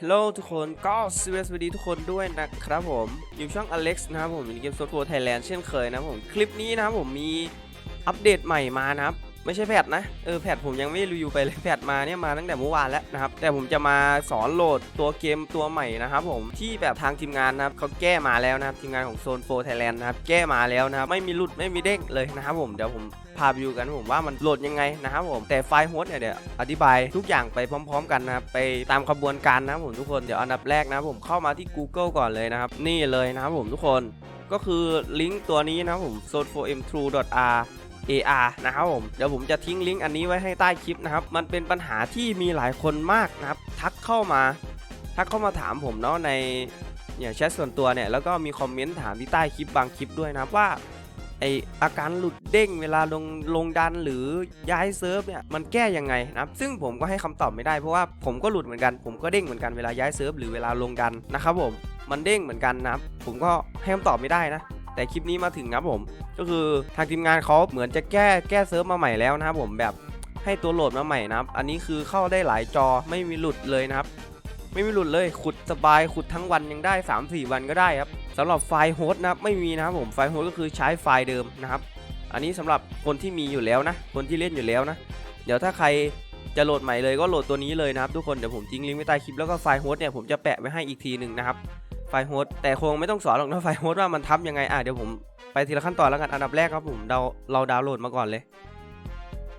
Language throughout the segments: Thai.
ฮัลโหลทุกคนก็สวัสดีทุกคนด้วยนะครับผมอยู่ช่อง Alex นะครับผมในเกมโซโฟไทยแลนด์เช่นเคยนะผมคลิปนี้นะครับผมมีอัปเดตใหม่มานะครับ ไม่ใช่แพทนะ เออแพทผมยังไม่รีวิวไปเลยแพทมาเนี่ยมาตั้งแต่เมื่อวานแล้วนะครับ แต่ผมจะมาสอนโหลดตัวเกมตัวใหม่นะครับผมที่แบบทางทีมงานนะครับเขาแก้มาแล้วนะครับทีมงานของโซนโฟไทยแลนด์นะครับแก้มาแล้วนะครับไม่มีหลุดไม่มีเด้งเลยนะครับผมเดี๋ยวผมพาไปดูกันผมว่ามันโหลดยังไงนะครับผมแต่ไฟล์โฮสต์เนี่ยเดี๋ยวอธิบายทุกอย่างไปพร้อม ๆ กันนะครับไปตามขบวนการนะครับผมทุกคนเดี๋ยวอันดับแรกนะครับผมเข้ามาที่ Google ก่อนเลยนะครับนี่เลยนะครับผมทุกคนก็คือลิงก์ตัวนี้นะครับผม s o f o m t r u e r AR นะครับผมเดี๋ยวผมจะทิ้งลิงก์อันนี้ไว้ให้ใต้คลิปนะครับมันเป็นปัญหาที่มีหลายคนมากนะครับทักเข้ามาทักเข้ามาถามผมเนาะในเนี่ยแชทส่วนตัวเนี่ยแล้วก็มีคอมเมนต์ถามที่ใต้คลิปบางคลิปด้วยนะครับว่าไออาการหลุดเด้งเวลาลงลงดันหรือย้ายเซิร์ฟเนี่ยมันแก้ยังไงนะครับซึ่งผมก็ให้คำตอบไม่ได้เพราะว่าผมก็หลุดเหมือนกัน ผมก็เด้งเหมือนกันเวลาย้ายเซิร์ฟหรือเวลาลงดันนะครับผมมันเด้งเหมือนกันนะครับผมก็ให้คำตอบไม่ได้นะ แต่คลิปนี้มาถึงครับผม ก็คือทางทีมงานเขาเหมือนจะแก้แก้เซิร์ฟมาใหม่แล้วนะครับผมแบบให้ตัวโหลดมาใหม่นะครับ อันนี้คือเข้าได้หลายจอไม่มีหลุดเลยนะครับ ไม่มีหลุดเลยขุดสบายขุดทั้งวันยังได้ 3-4 วันก็ได้ครับสำหรับไฟล์โฮสต์นะครับไม่มีนะครับผมไฟล์โฮสต์ก็คือใช้ไฟล์เดิมนะครับ อันนี้สำหรับคนที่มีอยู่แล้วนะ คนที่เล่นอยู่แล้วนะ เดี๋ยวถ้าใครจะโหลดใหม่เลยก็โหลดตัวนี้เลยนะครับทุกคนเดี๋ยวผมทิ้งลิงก์ไว้ใต้คลิปแล้วก็ไฟล์โฮสต์เนี่ยผมจะแปะไว้ให้อีกทีหนึ่งนะครับ ไฟล์โฮสต์แต่คงไม่ต้องสอนหรอกนะไฟล์โฮสต์ว่ามันทับยังไงอะเดี๋ยวผมไปทีละขั้นตอนแล้วกันอันดับแรกครับผมเราเราดาวน์โหลดมาก่อนเลย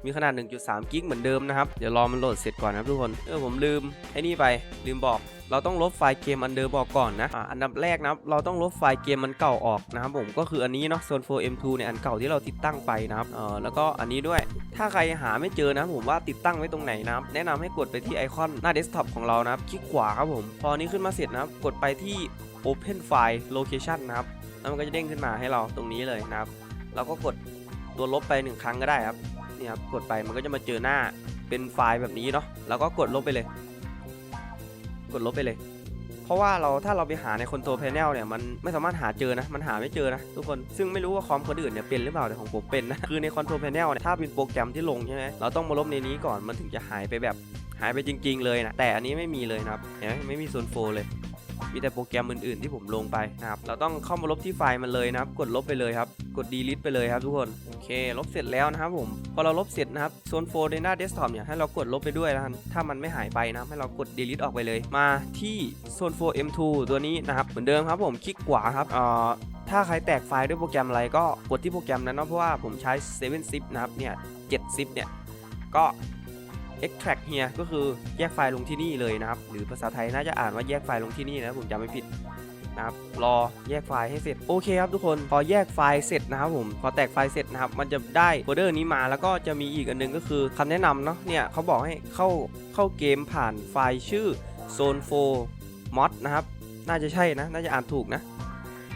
มีขนาด 1.3 กิกเหมือนเดิมนะครับ เดี๋ยวรอมันโหลดเสร็จก่อนนะครับทุกคน เออผมลืมไอ้นี่ไป ลืมบอกเราต้องลบไฟล์เกมอันเดิมบอกก่อนนะอันดับแรกนะครับเราต้องลบไฟล์เกมมันเก่าออกนะครับผมก็คืออันนี้เนาะ Zone 4 M2 เนี่ยอันเก่าที่เราติดตั้งไปนะครับเออแล้วก็อันนี้ด้วย ถ้าใครหาไม่เจอนะผมว่าติดตั้งไว้ตรงไหนนะครับแนะนำให้กดไปที่ไอคอนหน้าเดสก์ท็อปของเรานะครับคลิกขวาครับผม พอนนี้ขึ้นมาเสร็จนะครับกดไปที่ Open File Location นะครับแล้วมันก็จะเด้งขึ้นมาให้เราตรงนี้เลยนะครับ เราก็กดตัวลบไปหนึ่งครั้งก็ได้ครับ นี่ครับกดไปมันก็จะมาเจอหน้าเป็นไฟล์แบบนี้เนาะแล้วก็กดลบไปเลย กดลบไปเลย เพราะว่าเราถ้าเราไปหาในคอนโทรลแพนเนลเนี่ยมันไม่สามารถหาเจอนะ มันหาไม่เจอนะทุกคนซึ่งไม่รู้ว่าคอมคนอื่นเนี่ยเป็นหรือเปล่าแต่ของผมเป็นนะคือในคอนโทรลแพนเนลเนี่ยถ้าเป็นโปรแกรมที่ลงใช่ไหมเราต้องมาลบในนี้ก่อนมันถึงจะหายไปแบบหายไปจริง ๆ เลยนะแต่อันนี้ไม่มีเลยนะครับเห็นไหมไม่มีโซนโฟเลย มีแต่โปรแกรมอื่นๆที่ผมลงไปนะครับ เราต้องเข้ามาลบที่ไฟล์มันเลยนะครับ กดลบไปเลยครับ กด delete ไปเลยครับทุกคน โอเค ลบเสร็จแล้วนะครับผม พอเราลบเสร็จนะครับ โซนโฟในหน้าเดสก์ท็อปเนี่ยให้เรากดลบไปด้วยนะครับถ้ามันไม่หายไปนะให้เรากด delete ออกไปเลย มาที่โซนโฟ M2 ตัวนี้นะครับ เหมือนเดิมครับผม คลิกขวาครับเอ่อถ้าใครแตกไฟล์ด้วยโปรแกรมอะไรก็กดที่โปรแกรมนั้นเนาะ เพราะว่าผมใช้7 zip นะครับ เนี่ย7 zip เนี่ย ก็ extract here ก็คือแยกไฟล์ลงที่นี่เลยนะครับ หรือภาษาไทยน่าจะอ่านว่าแยกไฟล์ลงที่นี่นะผมจำไม่ผิดนะครับรอแยกไฟล์ให้เสร็จโอเคครับทุกคนพอแยกไฟล์เสร็จนะครับผมพอแตกไฟล์เสร็จนะครับมันจะได้โฟลเดอร์นี้มาแล้วก็จะมีอีกอันหนึงก็คือคำแนะนำเนาะเนี่ยเขาบอกให้เข้าเข้าเกมผ่านไฟล์ชื่อ zone 4 mod นะครับน่าจะใช่นะน่าจะอ่านถูกนะ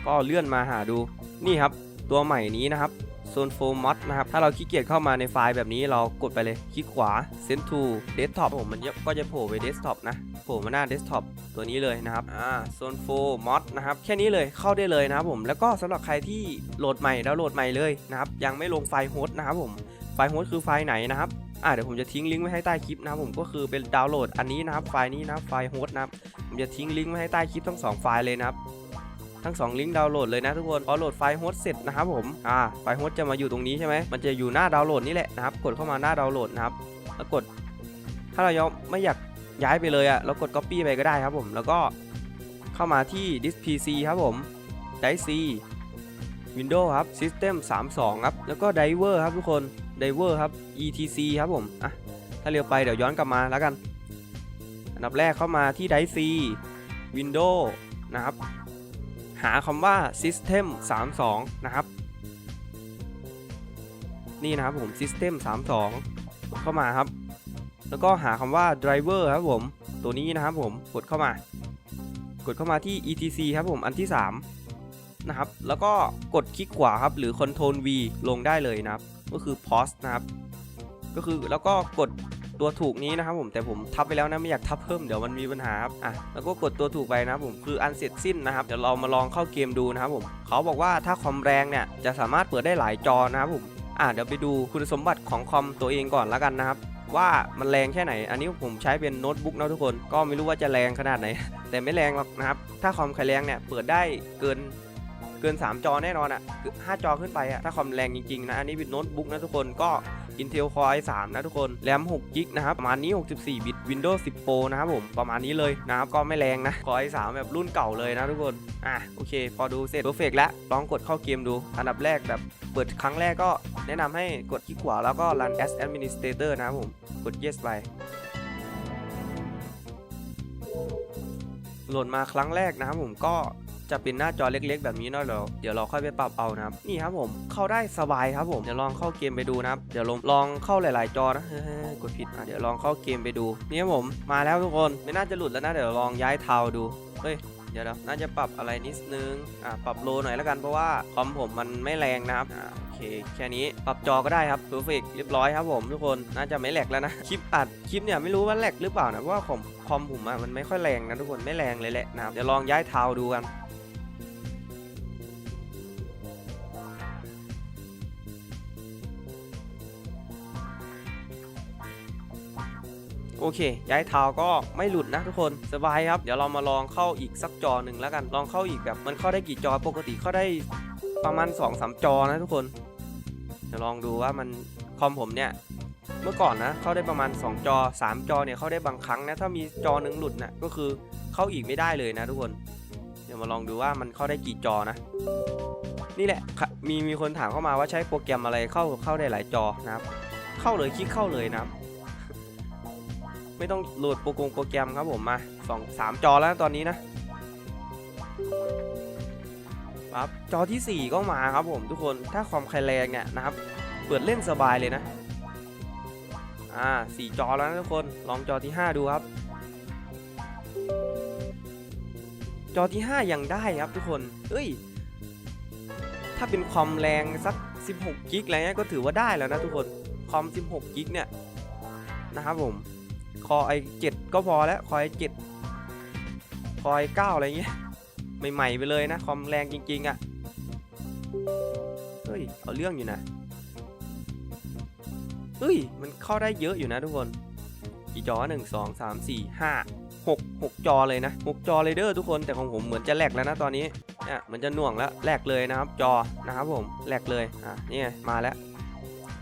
ก็เลื่อนมาหาดูนี่ครับ ตัวใหม่นี้นะครับ Zone 4 Mod นะครับ ถ้าเราขี้เกียจเข้ามาในไฟล์แบบนี้เรากดไปเลย คลิกขวา Send to Desktop ผมมันก็จะโผล่ไป Desktop นะ โผล่มาหน้า Desktop ตัวนี้เลยนะครับ อ่า Zone 4 Mod นะครับ แค่นี้เลยเข้าได้เลยนะครับผม แล้วก็สำหรับใครที่โหลดใหม่ดาวน์โหลดใหม่เลยนะครับ ยังไม่ลงไฟล์โฮสต์นะครับผม ไฟล์โฮสต์คือไฟล์ไหนนะครับอ่าเดี๋ยวผมจะทิ้งลิงก์ไว้ให้ใต้คลิปนะครับผมก็คือเป็นดาวน์โหลดอันนี้นะครับไฟล์นี้นะไฟล์โฮสต์นะครับผมจะทิ้งลิงก์ไว้ให้ใต้คลิปทั้งสองไฟล์เลยนะครับ ทั้ง 2 ลิงก์ดาวน์โหลดเลยนะทุกคนพอโหลดไฟล์โฮสต์เสร็จนะครับผมอ่าไฟล์โฮสต์จะมาอยู่ตรงนี้ใช่ไหมมันจะอยู่หน้าดาวน์โหลดนี่แหละนะครับกดเข้ามาหน้าดาวน์โหลดนะครับแล้วกด ถ้าเรายังไม่อยากย้ายไปเลยอะเรากด copy ไปก็ได้ครับผมแล้วก็เข้ามาที่ disk PC ครับผม disk C Windows ครับ System 32 ครับ แล้วก็ Driver ครับทุกคน Driver ครับ etc ครับผม อะ ถ้าเร็วไปเดี๋ยวย้อนกลับมาแล้วกัน อันดับแรกเข้ามาที่ disk C Windows นะครับ หาคำว่า system 32 นะครับ นี่นะครับผม system 32กดเข้ามาครับ แล้วก็หาคำว่า driver ครับผม ตัวนี้นะครับผม กดเข้ามา กดเข้ามาที่ etc ครับผม อันที่ 3 นะครับ แล้วก็กดคลิกขวาครับ หรือ control V ลงได้เลยนะครับ ก็คือ pause นะครับ ก็คือแล้วก็กด ตัวถูกนี้นะครับผมแต่ผมทับไปแล้วนะไม่อยากทับเพิ่มเดี๋ยวมันมีปัญหาครับอะแล้วก็กดตัวถูกไปนะผมคืออันเสร็จสิ้นนะครับเดี๋ยวเรามาลองเข้าเกมดูนะครับผมเขาบอกว่าถ้าคอมแรงเนี่ยจะสามารถเปิดได้หลายจอนะครับผมอะเดี๋ยวไปดูคุณสมบัติของคอมตัวเองก่อนแล้วกันนะครับว่ามันแรงแค่ไหน อันนี้ผมใช้เป็นโน้ตบุ๊กนะทุกคน ก็ไม่รู้ว่าจะแรงขนาดไหน แต่ไม่แรงหรอกนะครับ ถ้าคอมใครแรงเนี่ย เปิดได้เกินเกิน 3 จอแน่นอนอะ่ะ5จอขึ้นไปอะ่ะ ถ้าคอมแรงจริงๆนะ อันนี้เป็นโน้ตบุ๊กนะทุกคน ก็ Intel Core i3 นะทุกคน แรม6 g b นะครับ ประมาณนี้ 64 บิต Windows 10 Pro นะครับผม ประมาณนี้เลยนะครับ ก็ไม่แรงนะ Core i3 แบบรุ่นเก่าเลยนะทุกคน อะ โอเค พอดูเสร็จ perfect แล้ว ลองกดเข้าเกมดู อันดับแรกแบบเปิดครั้งแรกก็แนะนำให้กดคลิกขวาแล้วก็ run as administrator นะครับผม กด yes ไปโหลดมาครั้งแรกนะครับผมก็ จะเป็นหน้าจอเล็กๆ แบบนี้เนาะเดี๋ยวเดี๋ยวเราค่อยไปปรับเอานะครับนี่ครับผมเข้าได้สบายครับผมเดี๋ยวลองเข้าเกมไปดูนะครับเดี๋ยวลองลองเข้าหลาย ๆ จอนะเฮ้ยกดผิดอะเดี๋ยวลองเข้าเกมไปดูนี่ครับผมมาแล้วทุกคนไม่น่าจะหลุดแล้วนะเดี๋ยวลองย้ายเทาดูเฮ้ยเดี๋ยวนะน่าจะปรับอะไรนิดนึง อะปรับโลหน่อยแล้วกันเพราะว่าคอมผมมันไม่แรงนะครับ อ่า โอเค แค่นี้ ปรับจอก็ได้ครับเพอร์เฟกเรียบร้อยครับผมทุกคน น่าจะไม่แหลกแล้วนะ คลิปอัด คลิปเนี่ยไม่รู้ว่าแหลกหรือเปล่านะ เพราะว่าคอมคอมผมอะมันไม่ค่อยแรงนะทุกคน ไม่แรงเลยแหละนะครับ เดี๋ยวลองย้ายเทาดูกัน โอเค ย้ายเท้าก็ไม่หลุดนะทุกคนสบายครับ เดี๋ยวเรามาลองเข้าอีกสักจอหนึ่งแล้วกัน ลองเข้าอีกแบบมันเข้าได้กี่จอปกติเข้าได้ประมาณ2อสจอนะทุกคนเดี๋ยวลองดูว่ามันคอมผมเนี่ยเมื่อก่อนนะเข้าได้ประมาณ 2 จอ 3 จอเนี่ยเข้าได้บางครั้งนะถ้ามีจอหนึ่งหลุดนะ่ะก็คือเข้าอีกไม่ได้เลยนะทุกคน เดี๋ยวมาลองดูว่ามันเข้าได้กี่จอนะ นี่แหละค่ะมีมีคนถามเข้ามาว่าใช้โปรแกรมอะไรเข้าเข้าได้หลายจอนะครับ เข้าเลยคลิกเข้าเลยนะครับ ไม่ต้องโหลดโปรกงโปรแกรมครับผมมาสองสามจอแล้วตอนนี้นะครับจอทีสี่4 ก็มาครับผมทุกคนถ้าความใครแรงเนี่ยนะครับ เปิดเล่นสบายเลยนะอ่าสี่จอแล้วนะทุกคนลองจอที่ 5 ดูครับ จอที่ 5 ยังได้ครับทุกคนเอ้ย ถ้าเป็นคอมแรงสัก 16 กิกอะไรเงี้ยก็ถือว่าได้แล้วนะทุกคนคอม 16 กิกเนี่ยนะครับผม คอไอเจ็ดก็พอแล้วคอไอเจ็ดคอไอเก้าอะไรเงี้ยใหม่ๆไปเลยนะคอมแรงจริงๆอะ่ะเฮ้ยเอาเรื่องอยู่นะเฮ้ยมันเข้าได้เยอะอยู่นะทุกคนกี่จอหนึ่งสองสามสี่ห้าหกหกจอเลยนะหกจอเลยเด้อทุกคนแต่ของผมเหมือนจะแหลกแล้วนะตอนนี้เนี่ยเหมือนจะหน่วงแล้วแหลกเลยนะครับจอนะครับผมแหลกเลยอะนี่ไงมาแล้ว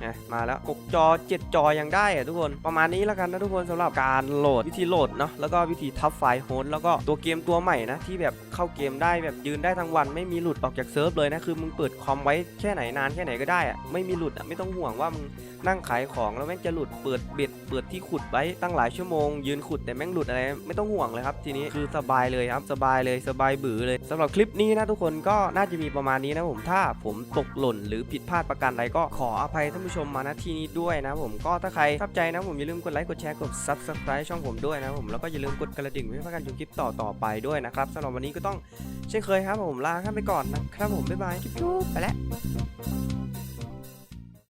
นี่ยมาแล้ว6จอ 7 จอยังได้อะทุกคนประมาณนี้แล้วกันนะทุกคนสำหรับการโหลดวิธีโหลดเนาะแล้วก็วิธีทับไฟล์โฮสต์แล้วก็ตัวเกมตัวใหม่นะที่แบบเข้าเกมได้แบบยืนได้ทั้งวัน ไม่มีหลุดออกจากเซิร์ฟเลยนะคือมึงเปิดคอมไว้แค่ไหนนานแค่ไหนก็ได้อะไม่มีหลุดอะไม่ต้องห่วงว่ามึงนั่งขายของแล้วแม่งจะหลุดเปิดเบ็ดเปิดที่ขุดไว้ตั้งหลายชั่วโมง ยืนขุดแต่แม่งหลุดอะไรไม่ต้องห่วงเลยครับทีนี้คือสบายเลยครับสบายเลยสบายบือเลยสำหรับคลิปนี้นะทุกคนก็น่าจะมีประมาณนี้นะผมถ้าผมตกหล่นหรือผิดพลาดประการใดก็ขออภัยท่านผู้ชมมาณที่นี้ด้วยนะผมก็ถ้าใครชอบใจนะผมอย่าลืมกดไลค์กดแชร์กด subscribe ช่องผมด้วยนะผมแล้วก็อย่าลืมกดกระดิ่งเพื่อพลาดการชมคลิปต่อๆไปด้วยนะครับสำหรับวันนี้ก็ต้องเช่นเคยครับผมลาข้ามไปก่อนนะครับผมบ๊ายบายจุ๊บไปแล้ว